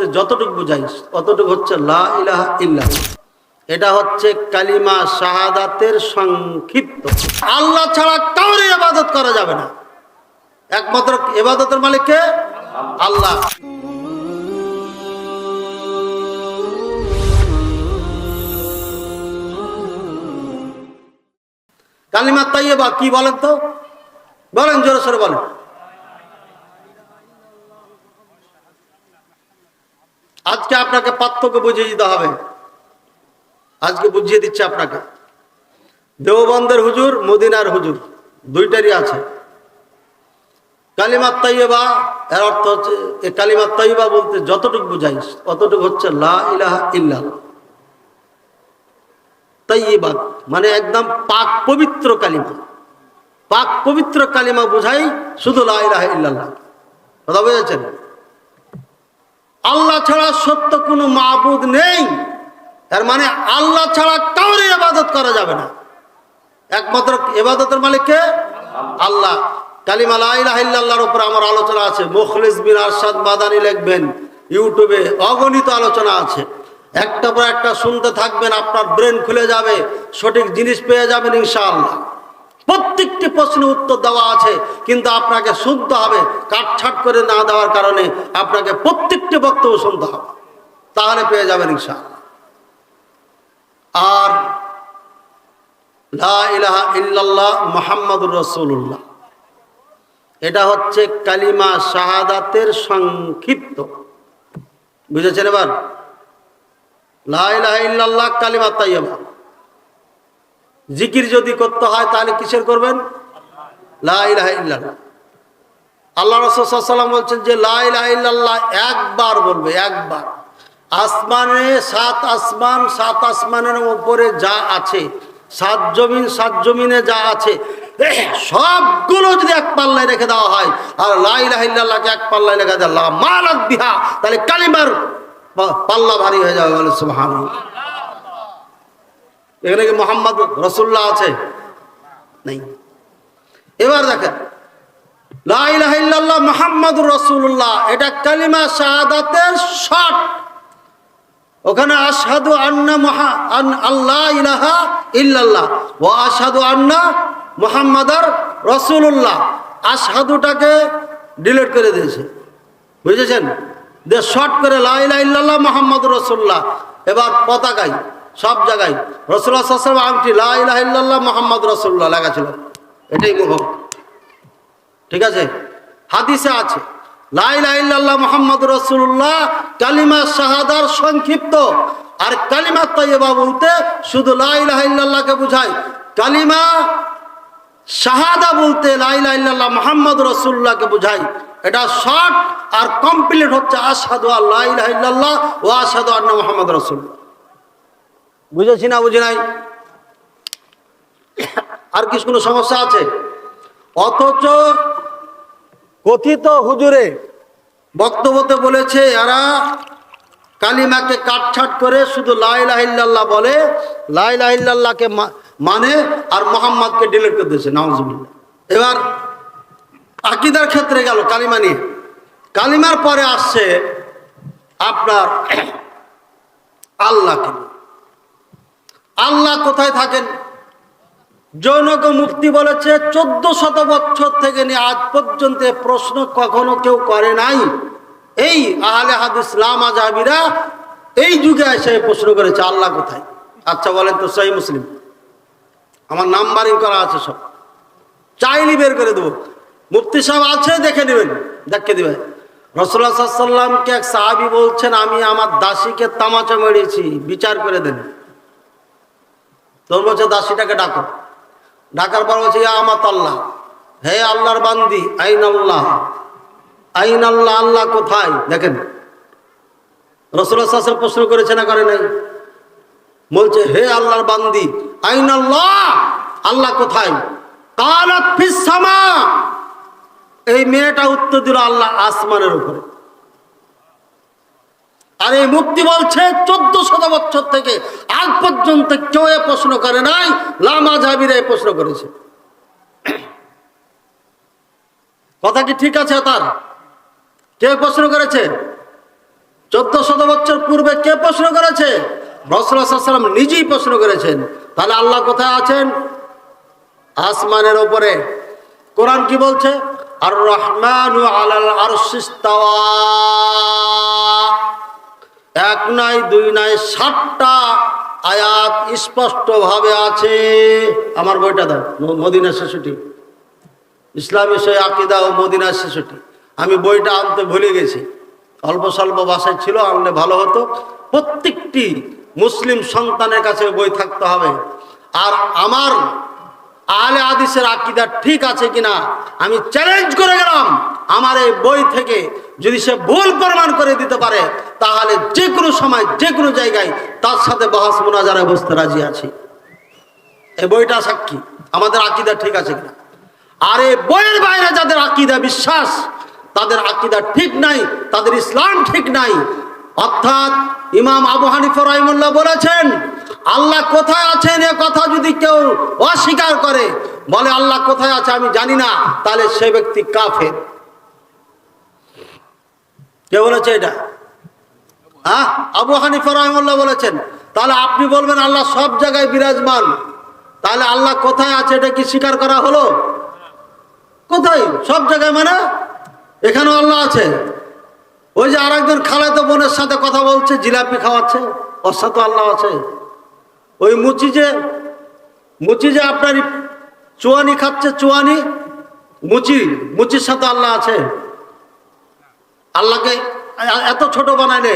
বলতে যতটুকু বুঝাই, অতটুকু হচ্ছে লা ইলাহা এটা হচ্ছে কালিমা শাহাদাতের সংক্ষিপ্ত। আল্লাহ ছাড়া কাউরে ইবাদত করা যাবে না। একমাত্র ইবাদতের মালিক কে? আল্লাহ। কালিমা তাইয়েবা কি বলেন তো? বলেন, জোরে সরে বলেন। আজকে আপনাকে পার্থক্য বুঝিয়ে দিতে হবে। আজকে বুঝিয়ে দিচ্ছে আপনাকে। দেওবন্দের হুজুর, মদিনার হুজুর, দুইটারই আছে। কালিমাত তাইয়েবা এর অর্থ হচ্ছে, এ কালিমাত তাইয়েবা বলতে যতটুকু বুঝাই, অতটুকু হচ্ছে লা ইলাহা তাইয়েবাত মানে একদম পাক পবিত্র কালিমা। পাক পবিত্র কালিমা বুঝাই শুধু লা ইলাহা ইল্লাল্লাহ। কথা বুঝেছেন? আল্লাহ ছাড়া সত্য কোনো মাহবুদ নেই। তার মানে আল্লাহ ছাড়া কাউরে ইবাদত করা যাবে না। একমাত্র ইবাদতের মালিককে আল্লাহ। কালিমা উপর আমার আলোচনা আছে। মুখলিস বিন আরশাদ মাদানি লিখবেন। ইউটিউবে অগণিত আলোচনা আছে। একটা পর একটা শুনতে থাকবেন, আপনার ব্রেন খুলে যাবে, সঠিক জিনিস পেয়ে যাবেন ইনশাআল্লাহ। প্রত্যেকটি প্রশ্নের উত্তর দেওয়া আছে, কিন্তু আপনাকে শুনতে হবে, কাটছাট করে না দেওয়ার কারণে আপনাকে প্রত্যেকটি বক্তব্য শুনতে হবে। তাহলে পেয়ে যাবেন ইনশাআল্লাহ। আর ইল্লাল্লাহ মোহাম্মদুর রসুল্লাহ এটা হচ্ছে কালিমা শাহাদাতের সংক্ষিপ্ত। বুঝেছেন এবার? লা ইলাহা ইল্লাল্লাহ কালিমা তাইয়্যিবা। জিকির যদি করতে হয়, তাহলে কিসের করবেন? আল্লাহ রসুলাম বলছেন যে, লা ইলাহা ইল্লাল্লাহ একবার বলবে, একবার। আসমানে সাত আসমান, সাত আসমানের উপরে যা আছে, সাত জমিন, সাত জমিনে যা আছে, সবগুলো যদি এক পাল্লায় রেখে দেওয়া হয়, আর লাইলাহিল্লাহকে এক পাল্লায় রেখে দেওয়া মালাত বিহা, তাহলে কালিমার পাল্লা ভারী হয়ে যাবে বলে সুবহান এখানে কি মোহাম্মদ রসুল্লাহ আছে? নেই। এবার দেখেন মোহাম্মদুর রসুল্লাহ এটা কালিমা শট। ওখানে আন্না আল্লাহ ইলাহা ইল্লাল্লাহ ও আসাদুটাকে ডিলিট করে দিয়েছে। বুঝেছেন? যে শর্ট করে লাইলা ইল্লাল্লাহ মোহাম্মদ রসুল্লাহ এবার পতাকাই সব জায়গায়। রসুল্লাহ আংটি ইল্লাল্লাহ মোহাম্মদ রসুল্লাহ লেখা ছিল। এটাই মুখ ঠিক আছে? হাদিসে আছে লাইলাহ মোহাম্মদ রসুল্লাহ কালিমা শাহাদার সংক্ষিপ্ত। আর কালিমা তৈবা বলতে শুধু লাইলাহকে বুঝায় কালিমা শাহাদা বলতে লাইলাহ মোহাম্মদ রসুল্লাহকে বুঝায় এটা শর্ট আর কমপ্লিট হচ্ছে আসাদু আল্লাহ ও আসাদু আন্না মোহাম্মদ রসুল্লাহ বুঝেছি না বুঝি নাই? আর কিছু কোনো সমস্যা আছে? অথচ কথিত হুজুরে বক্তব্যতে বলেছে, এরা কালিমাকে কাটছাট করে শুধু লাইলাহিল্লাহ বলে লাইলাহিল্লাহকে মানে আর মোহাম্মদকে ডিলিট করে দিয়েছে নওয়াজুবিল্লাহ এবার আকিদার ক্ষেত্রে গেল কালিমা নিয়ে। কালিমার পরে আসছে আপনার আল্লাহকে। আল্লাহ কোথায় থাকেন? জনক মুক্তি বলেছে, চোদ্দ শত বছর থেকে নিয়ে আজ পর্যন্ত প্রশ্ন কখনো কেউ করে নাই। এই আহলে হাদিস ইসলাম আজাবিরা এই যুগে এসে প্রশ্ন করেছে, আল্লাহ কোথায়? আচ্ছা বলেন তো সহি মুসলিম। আমার নাম্বারিং করা আছে সব। চাইলি বের করে দেবো। মুফতি সাহেব আছে, দেখে নেবেন, দেখে দেবেন। রসুল্লাহ সাল্লামকে এক সাহাবি বলছেন, আমি আমার দাসীকে তামাচা মেরেছি, বিচার করে দেন। তোর বলছে, দাসীটাকে ডাকো। ডাকার পর বলছে আমাত আল্লাহ। হে আল্লাহর বান্দি, আইন আল্লাহ। আইন আল্লাহ আল্লাহ কোথায়? দেখেন। রসুল্লাহ প্রশ্ন করেছে না করে নাই। বলছে, হে আল্লাহর বান্দি, আইন আল্লাহ আল্লাহ কোথায়? এই মেয়েটা উত্তর দিল, আল্লাহ আসমানের উপরে। আর এই মুক্তি বলছে চোদ্দ শত বছর থেকে আজ পর্যন্ত কেউ এ প্রশ্ন করে নাই, লামা জাবিরা এ প্রশ্ন করেছে। কথা কি ঠিক আছে তার? কে প্রশ্ন করেছে? চোদ্দ শত বছর পূর্বে কে প্রশ্ন করেছে? রসুলাম নিজেই প্রশ্ন করেছেন। তাহলে আল্লাহ কোথায় আছেন? আসমানের ওপরে কোরআন কি বলছে? আর রহমান আরশিস্তাওয়া। এক নাই, দুই নাই, সাতটা আয়াত স্পষ্ট ভাবে আছে। আমার বইটা দাও মদিনা শিশুটি ইসলামী সে আকিদা ও মদিনা শিশুটি আমি বইটা আনতে ভুলে গেছি। অল্প স্বল্প বাসায় ছিল, আনলে ভালো হতো। প্রত্যেকটি মুসলিম সন্তানের কাছে বই থাকতে হবে। আর আমার আলে আদিসের আকিদা ঠিক আছে কিনা, আমি চ্যালেঞ্জ করে গেলাম। আমার এই বই থেকে যদি সে ভুল প্রমাণ করে দিতে পারে, তাহলে যে কোনো সময়, যে কোনো জায়গায় তার সাথে বহাস মোনাজারে বসতে রাজি আছি। এই বইটা সাক্ষী আমাদের আকিদা ঠিক আছে কিনা? আর এই বইয়ের বাইরে যাদের আকিদা বিশ্বাস, তাদের আকিদা ঠিক নাই, তাদের ইসলাম ঠিক নাই, অর্থাৎ ইমাম আবু হানিফা রহিমুল্লাহ বলেছেন, আল্লাহ কোথায় আছেন এ কথা যদি কেউ অস্বীকার করে, বলে আল্লাহ কোথায় আছে আমি জানি না, তাহলে সে ব্যক্তি কাফের। কে বলেছে এটা? হ্যাঁ? আবু হানিফা রহিমুল্লাহ বলেছেন। তাহলে আপনি বলবেন আল্লাহ সব জায়গায় বিরাজমান। তাহলে আল্লাহ কোথায় আছে এটা কি স্বীকার করা হলো? কোথায়? সব জায়গায় মানে? এখানেও আল্লাহ আছে। ওই যে আরেকজন খালাতো বোনের সাথে কথা বলছে, জিলাপি খাওয়াচ্ছে, ওর সাথে আল্লাহ আছে। ওই মুচি যে মুচি যে আপনার চুয়ানি খাচ্ছে, চুয়ানি, মুচি, মুচির সাথে আল্লাহ আছে। আল্লাহকে, এত ছোট বানাইলে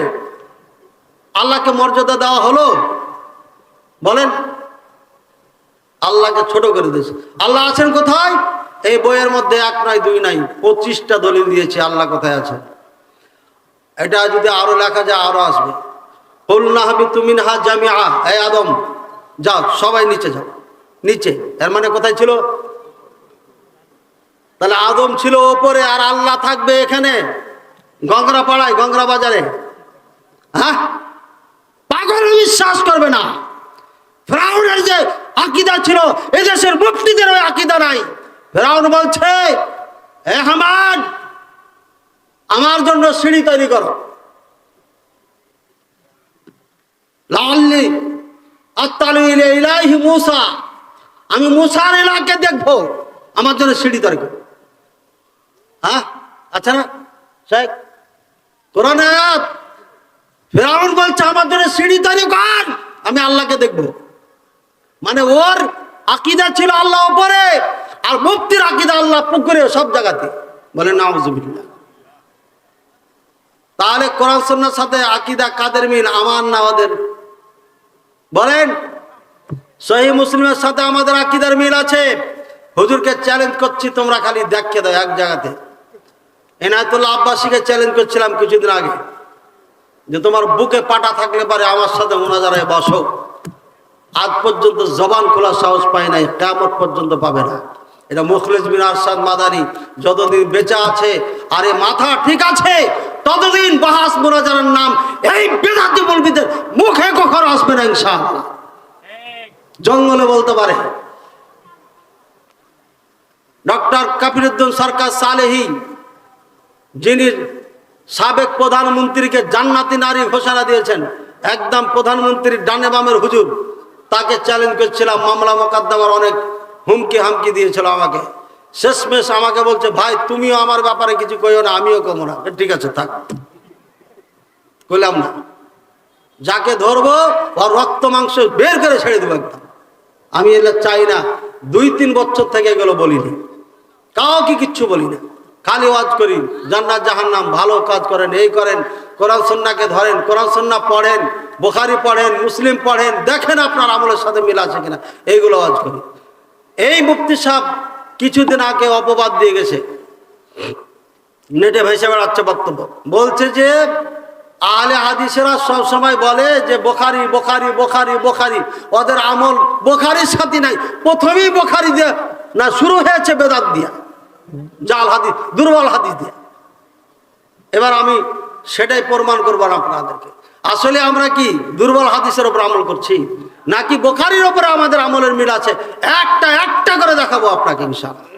আল্লাহকে মর্যাদা দেওয়া হলো। বলেন, আল্লাহকে ছোট করে দিয়েছে। আল্লাহ আছেন কোথায়? এই বইয়ের মধ্যে এক নাই দুই নাই, পঁচিশটা দলিল দিয়েছে, আল্লাহ কোথায় আছে? এটা যদি আরও লেখা যায়, আরও আসবে। হবি তুমি হা জামিয়া এই আদম, যাও, সবাই নিচে যাও। নিচে, এর মানে কোথায় ছিল? তাহলে আদম ছিল ওপরে, আর আল্লাহ থাকবে এখানে। গঙ্গরা পাড়ায়, গঙ্গরা বাজারে। হ্যাঁ? পাগল বিশ্বাস করবে না। ফেরাউনের যে আকিদা ছিল, এদেশের মুফতিদের ওই আকিদা নাই। ফেরাউন বলছে, এ হামান আমার জন্য সিঁড়ি তৈরি করো। লাল্লি ইলাইহি মুসা, আমি মুসার এলাকে দেখব। আমার জন্য সিঁড়ি তৈরি করো। হ্যাঁ? আচ্ছা না, শেখ কোরআন আয়াত। ফেরাউন বলছে, আমার জন্য সিঁড়ি তৈরি কর আমি আল্লাহকে দেখব। মানে ওর আকিদা ছিল আল্লাহ উপরে, আর মুক্তির আকিদা আল্লাহ পুকুরে, সব জায়গাতে। বলে, নাউজুবিল্লাহ। তাহলে কোরআন সন্ন্যার সাথে আকিদা কাদের মিল? আমার না ওদের? বলেন, সহি মুসলিমের সাথে আমাদের আকিদার মিল আছে? হুজুরকে চ্যালেঞ্জ করছি, তোমরা খালি দেখকে দাও এক জায়গাতে। এনায়তুল্লাহ আব্বাসীকে চ্যালেঞ্জ করছিলাম কিছুদিন আগে যে তোমার বুকে পাটা থাকলে পারে আমার সাথে মোনাজারায় বসো। আজ পর্যন্ত জবান খোলা সাহস পায় নাই কেমন পর্যন্ত পাবে না। এটা মুখলেজ বিন আরশাদ মাদারি যতদিন বেঁচে আছে, আরে মাথা ঠিক আছে, ততদিন বাহাস মোনাজারের নাম এই বেদাতি বলবিদের মুখে কখনো আসবে না ইনশাআল্লাহ। জঙ্গলে বলতে পারে। ডক্টর কাপিরুদ্দিন সরকার সালেহি যিনি সাবেক প্রধানমন্ত্রীকে জান্নাতি নারী ঘোষণা দিয়েছেন, একদম প্রধানমন্ত্রীর ডানে বামের হুজুর, তাকে চ্যালেঞ্জ করছিলাম, মামলা মোকদ্দমার অনেক হুমকি হামকি দিয়েছিল আমাকে। শেষমেশ আমাকে বলছে, ভাই, তুমিও আমার ব্যাপারে কিছু কইও না, আমিও কমো না। ঠিক আছে, থাক। কইলাম না। যাকে ধরবো, ওর রক্ত মাংস বের করে ছেড়ে দেবো একদম। আমি এগুলো চাই না, দুই তিন বছর থেকে এগুলো বলিনি। কাউকে কিচ্ছু বলি না খালি ওয়াজ করি, জান্নাত, জাহান্নাম, ভালো কাজ করেন, এই করেন, কোরআন, সন্নাকে ধরেন, কোরআন সন্না পড়েন, বোখারি পড়েন, মুসলিম পড়েন, দেখেন আপনার আমলের সাথে মিল আছে কিনা, এইগুলো ওয়াজ করি। এই মুক্তি সাহেব কিছুদিন আগে অপবাদ দিয়ে গেছে। নেটে ভেসে বেড়াচ্ছে বক্তব্য। বলছে যে, আহলে হাদিসেরা সব সময় বলে যে, বোখারি বোখারি বোখারি বোখারি, ওদের আমল বোখারির সাথে নাই, প্রথমেই বোখারি দিয়ে না, শুরু হয়েছে বেদাত দিয়া। জাল হাদিস, দুর্বল হাদিস দিয়ে। এবার আমি সেটাই প্রমাণ করব আপনাদেরকে। আসলে আমরা কি দুর্বল হাদিসের ওপর আমল করছি? নাকি বোখারির ওপরে আমাদের আমলের মিল আছে? একটা একটা করে দেখাবো আপনাকে ইনশাআল্লাহ।